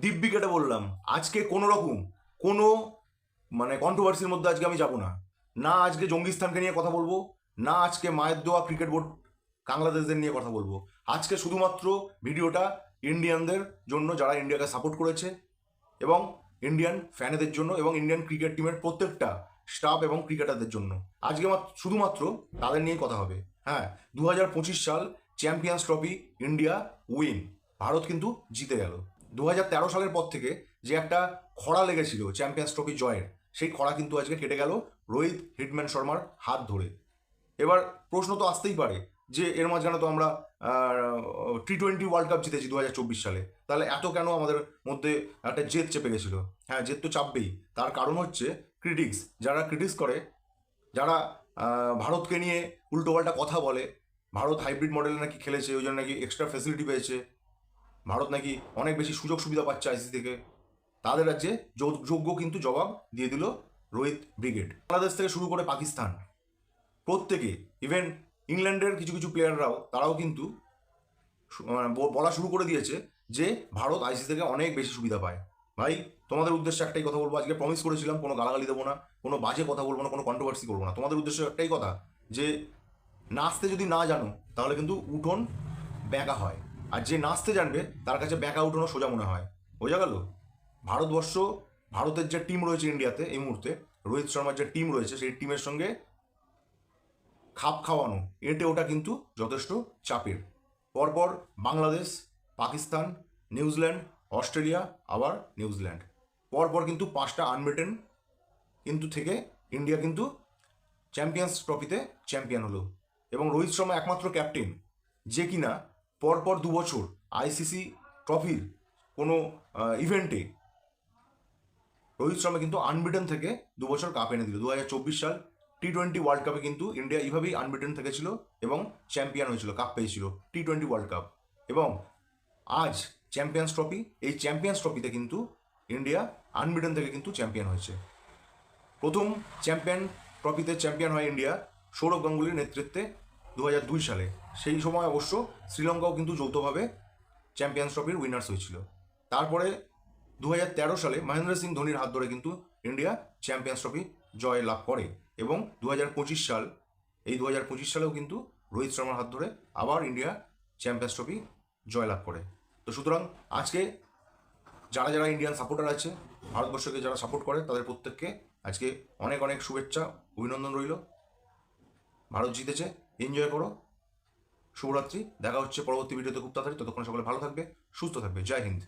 দিব্যি কেটে বললাম, আজকে কোনো রকম, কোনো মানে কন্ট্রোভার্সির মধ্যে আজকে আমি যাব না। না আজকে জঙ্গিস্তানকে নিয়ে কথা বলব, না আজকে মায়ের দোয়া ক্রিকেট বোর্ড বাংলাদেশদের নিয়ে কথা বলব। আজকে শুধুমাত্র ভিডিওটা ইন্ডিয়ানদের জন্য যারা ইন্ডিয়াকে সাপোর্ট করেছে এবং ইন্ডিয়ান ফ্যানেদের জন্য এবং ইন্ডিয়ান ক্রিকেট টিমের প্রত্যেকটা স্টাফ এবং ক্রিকেটারদের জন্য। আজকে মাত্র- শুধুমাত্র তাদের নিয়েই কথা হবে। হ্যাঁ দু হাজার পঁচিশ সাল champions trophy India win Bharat কিন্তু জিতে গেল। দু হাজার তেরো সালের পর থেকে যে একটা খরা লেগেছিল চ্যাম্পিয়ন্স ট্রফি জয়ের, সেই খরা কিন্তু আজকে কেটে গেল রোহিত হিটম্যান শর্মার হাত ধরে। এবার প্রশ্ন তো আসতেই পারে যে এর মাঝখানে তো আমরা টি টোয়েন্টি ওয়ার্ল্ড কাপ জিতেছি দু হাজার চব্বিশ সালে, তাহলে এত কেন আমাদের মধ্যে একটা জেদ চেপে গেছিল? হ্যাঁ জেদ তো চাপবেই। তার কারণ হচ্ছে ক্রিটিক্স যারা ক্রিটিক্স করে, যারা ভারতকে নিয়ে উল্টোপাল্টা কথা বলে, ভারত হাইব্রিড মডেলে নাকি খেলেছে, ওই জন্য নাকি এক্সট্রা ফেসিলিটি পেয়েছে ভারত নাকি অনেক বেশি সুযোগ সুবিধা পাচ্ছে আইসিসি থেকে। তাদের রাজ্যে যোগ্য কিন্তু জবাব দিয়ে দিল রোহিত ব্রিগেড। বাংলাদেশ থেকে শুরু করে পাকিস্তান। প্রত্যেকে ইভেন ইংল্যান্ডের কিছু কিছু প্লেয়াররাও তারাও কিন্তু মানে বলা শুরু করে দিয়েছে যে ভারত আইসিসি থেকে অনেক বেশি সুবিধা পায়। ভাই, তোমাদের উদ্দেশ্যে একটাই কথা বলব, আজকে প্রমিস করেছিলাম, কোনো গালাগালি দেবো না, কোনো বাজে কথা বলব না, কোনো কন্ট্রোভার্সি করব না। তোমাদের উদ্দেশ্যে একটাই কথা, যে নাচতে যদি না জানো, তাহলে কিন্তু উঠোন ব্যাকা হয়। আর যে নাচতে জানবে, তার কাছে ব্যাকা উঠোনও সোজা মনে হয়। বোঝা গেল? ভারতবর্ষ, ভারতের যে টিম রয়েছে ইন্ডিয়াতে এই মুহূর্তে, রোহিত শর্মার যে টিম রয়েছে, সেই টিমের সঙ্গে খাপ খাওয়ানো, এটে ওটা কিন্তু যথেষ্ট চাপের। পরপর Bangladesh, Pakistan, New Zealand, Australia, আবার নিউজিল্যান্ড। পরপর কিন্তু পাঁচটা আনবেটেন কিন্তু থেকে ইন্ডিয়া কিন্তু চ্যাম্পিয়ন্স ট্রফিতে চ্যাম্পিয়ন হলো। এবং রোহিত শর্মা একমাত্র ক্যাপ্টেন যে কিনা পরপর দু বছর আইসিসি ট্রফির কোনো ইভেন্টে রোহিত শর্মা কিন্তু আনবিটেন থেকে দু বছর কাপ এনে দিল। দু হাজার চব্বিশ সাল টি টোয়েন্টি ওয়ার্ল্ড কাপে কিন্তু ইন্ডিয়া এইভাবেই আনবিটেন থেকেছিল এবং চ্যাম্পিয়ন হয়েছিল কাপ পেয়েছিল টি টোয়েন্টি ওয়ার্ল্ড কাপ এবং আজ চ্যাম্পিয়ন্স ট্রফি এই চ্যাম্পিয়ন্স ট্রফিতে কিন্তু ইন্ডিয়া আনবিটেন থেকে কিন্তু চ্যাম্পিয়ন হয়েছে। প্রথম চ্যাম্পিয়ন ট্রফিতে চ্যাম্পিয়ন হয় ইন্ডিয়া সৌরভ গাঙ্গুলির নেতৃত্বে দু হাজার দুই সালে। সেই সময় অবশ্য শ্রীলঙ্কাও কিন্তু যৌথভাবে চ্যাম্পিয়ন্স ট্রফির উইনার্স হয়েছিল। তারপরে দু হাজার তেরো সালে মহেন্দ্র সিং ধোনির হাত ধরে কিন্তু ইন্ডিয়া চ্যাম্পিয়ন্স ট্রফি জয় লাভ করে এবং দু হাজার পঁচিশ সাল, এই দু হাজার পঁচিশ সালেও কিন্তু রোহিত শর্মার হাত ধরে আবার ইন্ডিয়া চ্যাম্পিয়ন্স ট্রফি জয়লাভ করে। তো সুতরাং আজকে যারা যারা ইন্ডিয়ান সাপোর্টার আছে, ভারতবর্ষকে যারা সাপোর্ট করে, তাদের প্রত্যেককে আজকে অনেক অনেক শুভেচ্ছা, অভিনন্দন রইল। ভারত জিতেছে। এনজয় করো। শুভরাত্রি। দেখা হচ্ছে পরবর্তী ভিডিওতে খুব তাড়াতাড়ি। ততক্ষণ সকলে ভালো থাকবে, সুস্থ থাকবে। জয় হিন্দ।